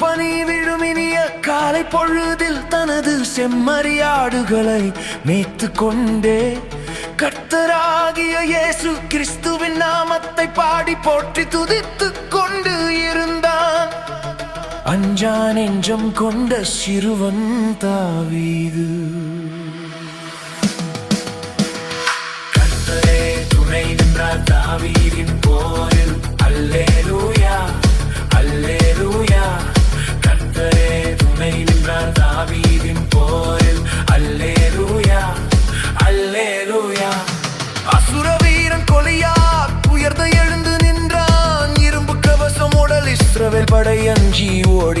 பனி விழுமினிய காலை பொழுதில் தனது செம்மறியாடுகளை மேய்த்து கொண்டே. கர்த்தராகிய இயேசு கிறிஸ்துவின் நாமத்தை பாடி போற்றி துதித்து கொண்டு இருந்தான். அஞ்சா நெஞ்சம் கொண்ட சிறுவன் தாவீது. கர்த்தரே துணை நின்றார் தாவீதின் போரில் அல்லே.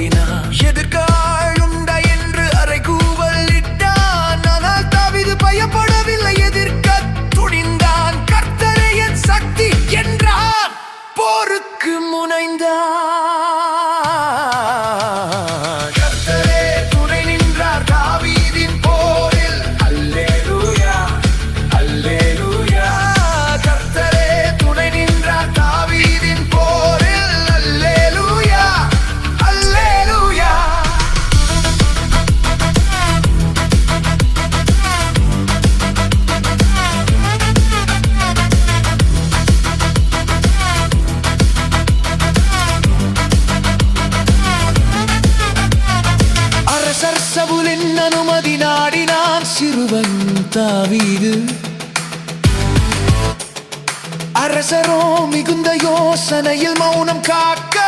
அஞ்சி தாவீது. அரசரோ மிகுந்த யோசனையில் மௌனம் காக்க.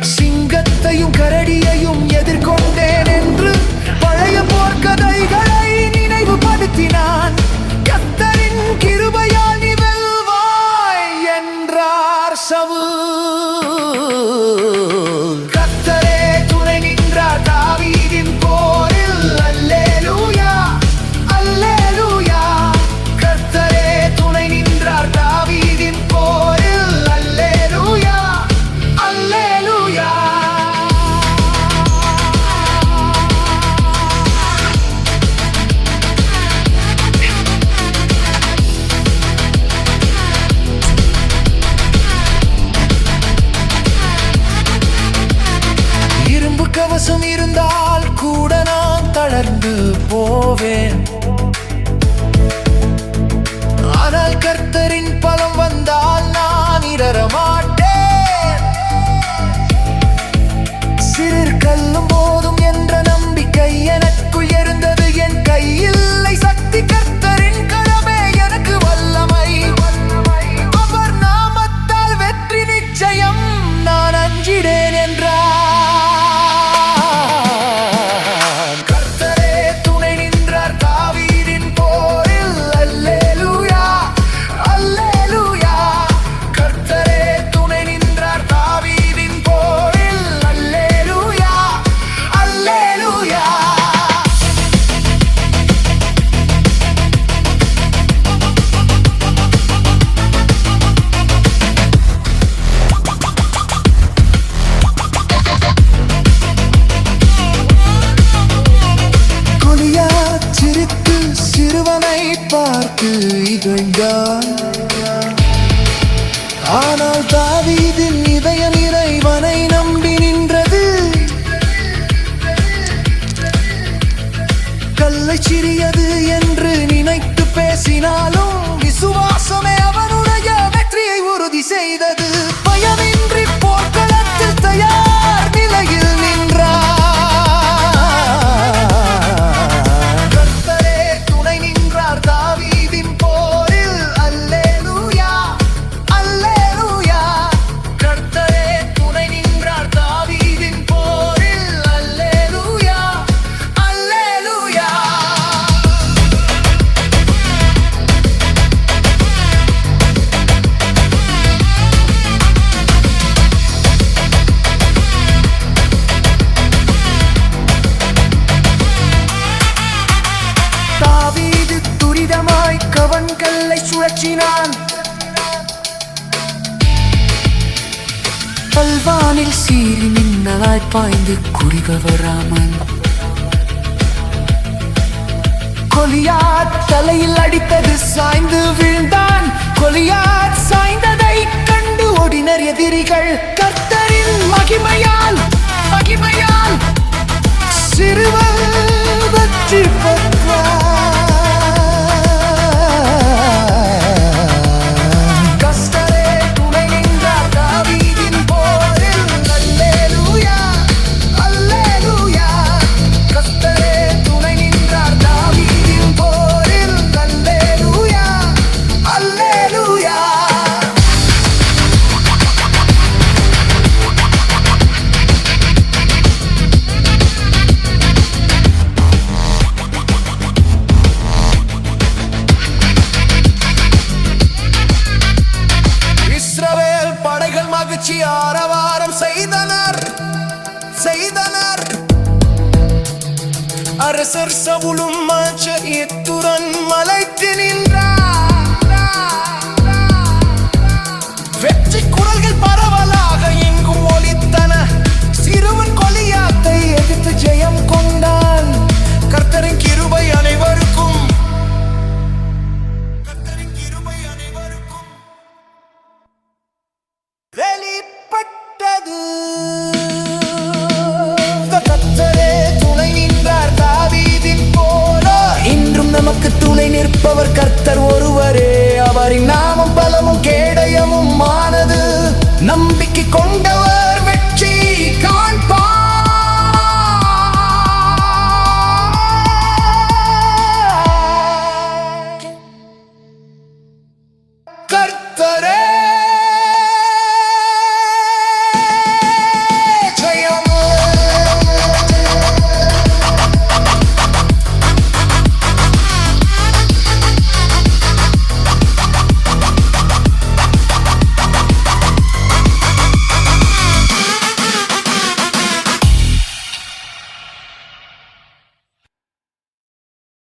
சிங்கத்தையும் கரடியையும் எதிர்கொண்டேன் என்று பழைய போர்க்கதைகளை நினைவுபடுத்தினான். கத்தரின் கிருபையால் நீ வெல்வாய் என்றார் சவு ஆனால் தாவீதின் இதயம் இறைவனை நம்பி நின்றது. கல்லை சிறியது என்று நினைத்து பேசினாலும் விசுவாசமே அவனுடைய வெற்றியை உறுதி செய்தது. கவன்களை சுழற்றினான் பல்வானில் சீறி மின்னலாய் பாய்ந்து குறிபவராமன் கொலியா தலையில் அடித்தது சாய்ந்து காட்சி ஆரவாரம் செய்தனர் செய்தனர். அரசர் சவுளும் மாற்ற இத்துடன் மலை கொடுப்பவர் கர்த்தர் ஒருவரே. அவரின் நாமம் பலமும் கேடயமும் ஆனது நம்பிக்கை கொண்ட